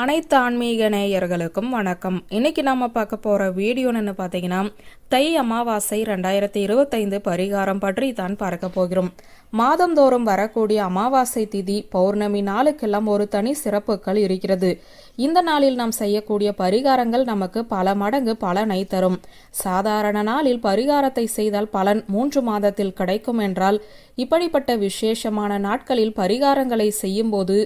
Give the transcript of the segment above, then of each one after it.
அனைத்து ஆன்மீக நேயர்களுக்கும் வணக்கம். இன்னைக்கு நாம பார்க்க போற வீடியோன்னு பார்த்தீங்கன்னா தை அமாவாசை ரெண்டாயிரத்தி இருபத்தைந்து பரிகாரம் பற்றி தான் பார்க்க போகிறோம். மாதந்தோறும் வரக்கூடிய அமாவாசை திதி பௌர்ணமி நாளுக்கெல்லாம் ஒரு தனி சிறப்புகள் இருக்கிறது. இந்த நாளில் நாம் செய்யக்கூடிய பரிகாரங்கள் நமக்கு பல மடங்கு பலனை தரும். சாதாரண நாளில் பரிகாரத்தை செய்தால் பலன் மூன்று மாதத்தில் கிடைக்கும் என்றால் இப்படிப்பட்ட விசேஷமான நாட்களில் பரிகாரங்களை செய்யும்போது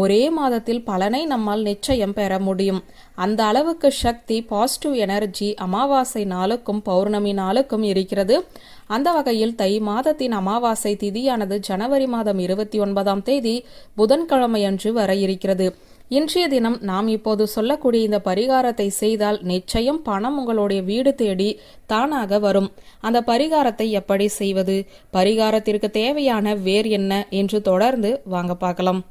ஒரே மாதத்தில் பலனை நம்மால் நிச்சயம் பெற முடியும். அந்த அளவுக்கு சக்தி பாசிட்டிவ் எனர்ஜி அமாவாசை நாளுக்கும் பௌர்ணமி நாளுக்கும் இருக்கிறது. அந்த வகையில் தை மாதத்தின் அமாவாசை திதியானது ஜனவரி மாதம் இருபத்தி ஒன்பதாம் தேதி புதன்கிழமையன்று வர இருக்கிறது. இன்றைய தினம் நாம் இப்போது சொல்லக்கூடிய இந்த பரிகாரத்தை செய்தால் நிச்சயம் பணம் உங்களுடைய வீடு தேடி தானாக வரும். அந்த பரிகாரத்தை எப்படி செய்வது? பரிகாரத்திற்கு தேவையான வேர் என்ன? என்று தொடர்ந்து வாங்க பார்க்கலாம்.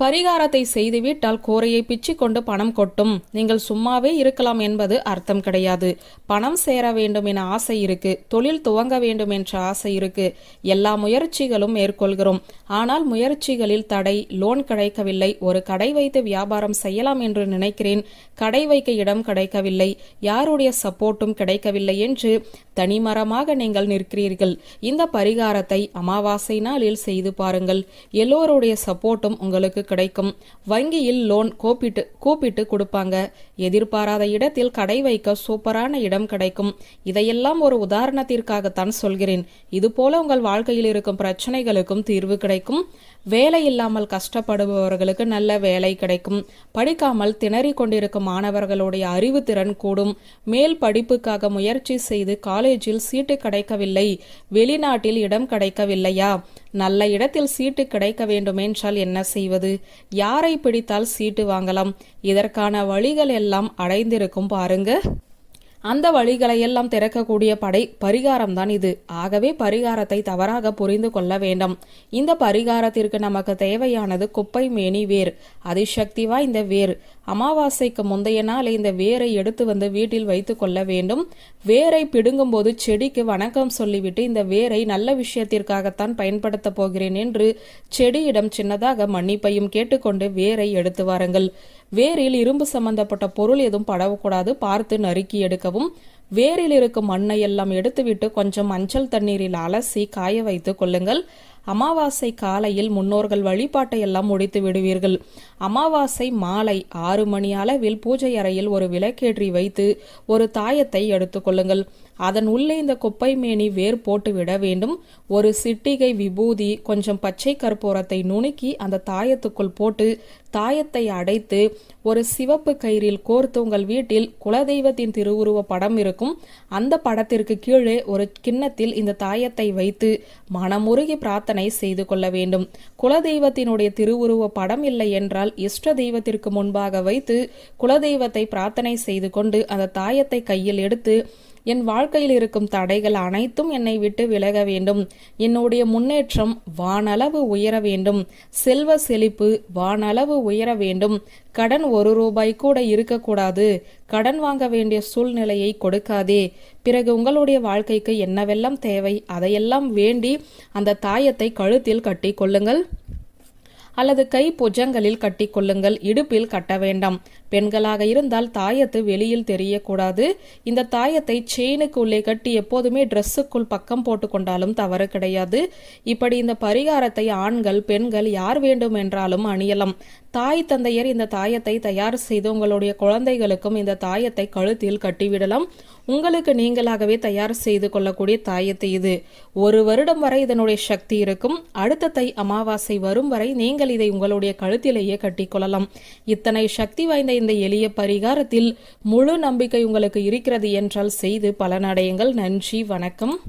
பரிகாரத்தை செய்துவிட்டால் கோரையை பிச்சிக் கொண்டு பணம் கொட்டும். நீங்கள் சும்மாவே இருக்கலாம் என்பது அர்த்தம் கிடையாது. பணம் சேர வேண்டும் என ஆசை இருக்கு. தொழில் துவங்க வேண்டும் என்ற ஆசை இருக்கு. எல்லா முயற்சிகளும் மேற்கொள்கிறோம். ஆனால் முயற்சிகளில் தடை லோன் கிடைக்கவில்லை. ஒரு கடை வைத்து வியாபாரம் செய்யலாம் என்று நினைக்கிறேன். கடை வைக்க இடம் கிடைக்கவில்லை. யாருடைய சப்போர்ட்டும் கிடைக்கவில்லை என்று தனிமரமாக நீங்கள் நிற்கிறீர்கள். இந்த பரிகாரத்தை அமாவாசை நாளில் செய்து பாருங்கள். எல்லோருடைய சப்போர்ட்டும் உங்களுக்கு கிடைக்கும். வங்கியில் லோன் கோப்பிட்டு கூப்பிட்டு கொடுப்பாங்க. எதிர்பாராத இடத்தில் கடை வைக்க சூப்பரான இடம் கிடைக்கும். இதையெல்லாம் ஒரு உதாரணத்திற்காகத்தான் சொல்கிறேன். இதுபோல உங்கள் வாழ்க்கையில் இருக்கும் பிரச்சனைகளுக்கும் தீர்வு கிடைக்கும். வேலை இல்லாமல் கஷ்டப்படுபவர்களுக்கு நல்ல வேலை கிடைக்கும். படிக்காமல் திணறிக் கொண்டிருக்கும் மாணவர்களுடைய அறிவு திறன் கூடும். மேல் படிப்புக்காக முயற்சி செய்து காலேஜில் சீட்டு கிடைக்கவில்லை. வெளிநாட்டில் இடம் கிடைக்கவில்லையா? நல்ல இடத்தில் சீட்டு கிடைக்க வேண்டுமென்றால் என்ன செய்வது? யாரை பிடித்தால் சீட்டு வாங்கலாம்? இதற்கான வழிகள் எல்லாம் அடைந்திருக்கும் பாருங்க. அந்த வழிகளையெல்லாம் திறக்கக்கூடிய படை பரிகாரம் தான் இது. ஆகவே பரிகாரத்தை தவறாக புரிந்து கொள்ள வேண்டும். இந்த பரிகாரத்திற்கு நமக்கு தேவையானது குப்பை மேனி வேர். அதிசக்தி வாய்ந்த வேர். அமாவாசைக்கு முந்தைய நாள் இந்த வேரை எடுத்து வந்து வீட்டில் வைத்து கொள்ள வேண்டும். வேரை பிடுங்கும் போது செடிக்கு வணக்கம் சொல்லிவிட்டு இந்த வேரை நல்ல விஷயத்திற்காகத்தான் பயன்படுத்த போகிறேன் என்று செடியிடம் சின்னதாக மன்னிப்பையும் கேட்டுக்கொண்டு வேரை எடுத்து வாருங்கள். வேரில் இரும்பு சம்பந்தப்பட்ட பொருள் எதுவும் படவக்கூடாது. பார்த்து நறுக்கி எடுக்கவும். வேரில் இருக்கும் மண்ணை எல்லாம் எடுத்துவிட்டு கொஞ்சம் மஞ்சள் தண்ணீரில் அலசி காய வைத்து கொள்ளுங்கள். அமாவாசை காலையில் முன்னோர்கள் வழிபாட்டை எல்லாம் முடித்து விடுவீர்கள். அமாவாசை மாலை ஆறு மணி அளவில் பூஜை அறையில் ஒரு விளக்கேற்றி வைத்து ஒரு தாயத்தை எடுத்துக்கொள்ளுங்கள் அதன் உள்ளே இந்த குப்பை மேனி வேர் போட்டு விட வேண்டும். ஒரு சிட்டிகை விபூதி கொஞ்சம் பச்சை கற்பூரத்தை நுணுக்கி அந்த தாயத்துக்குள் போட்டு தாயத்தை அடைத்து ஒரு சிவப்பு கயிறில் கோர்த்து உங்கள் வீட்டில் குலதெய்வத்தின் திருவுருவ படம் இருக்கும். அந்த படத்திற்கு கீழே ஒரு கிண்ணத்தில் இந்த தாயத்தை வைத்து மனமுருகி பிரார்த்தனை செய்து கொள்ள வேண்டும். குலதெய்வத்தினுடைய திருவுருவ படம் இல்லை என்றால் இஷ்ட தெய்வத்திற்கு முன்பாக வைத்து குலதெய்வத்தை பிரார்த்தனை செய்து கொண்டு அந்த தாயத்தை கையில் எடுத்து என் வாழ்க்கையில் இருக்கும் தடைகள் அனைத்தும் என்னை விட்டு விலக வேண்டும். என்னுடைய முன்னேற்றம் வானளவு உயர வேண்டும். செல்வ செழிப்பு வானளவு உயர வேண்டும். கடன் ஒரு ரூபாய் கூட இருக்கக்கூடாது. கடன் வாங்க வேண்டிய சூழ்நிலையை கொடுக்காதே. பிறகு உங்களுடைய வாழ்க்கைக்கு என்னவெல்லாம் தேவை அதையெல்லாம் வேண்டி அந்த தாயத்தை கழுத்தில் கட்டி கொள்ளுங்கள். அல்லது கை புஜங்களில் கட்டி கொள்ளுங்கள். இடுப்பில் கட்ட வேண்டாம். பெண்களாக இருந்தால் தாயத்து வெளியில் தெரியக்கூடாது. இந்த தாயத்தை செயினுக்கு உள்ளே கட்டி எப்போதுமே ட்ரெஸ்ஸுக்குள் பக்கம் போட்டு கொண்டாலும் தவறு கிடையாது. இப்படி இந்த பரிகாரத்தை ஆண்கள் பெண்கள் யார் வேண்டும் என்றாலும் அணியலாம். தாய் தந்தையர் இந்த தாயத்தை தயார் செய்து உங்களுடைய குழந்தைகளுக்கும் இந்த தாயத்தை கழுத்தில் கட்டிவிடலாம். உங்களுக்கு நீங்களாகவே தயார் செய்து கொள்ளக்கூடிய தாயத்தை இது. ஒரு வருடம் வரை இதனுடைய சக்தி இருக்கும். அடுத்த தை அமாவாசை வரும் வரை நீங்கள் இதை உங்களுடைய கழுத்திலேயே கட்டிக்கொள்ளலாம் இத்தனை சக்தி வாய்ந்த இந்த எளிய பரிகாரத்தில் முழு நம்பிக்கை உங்களுக்கு இருக்கிறது என்றால் செய்து பலனடையுங்கள். நன்றி வணக்கம்.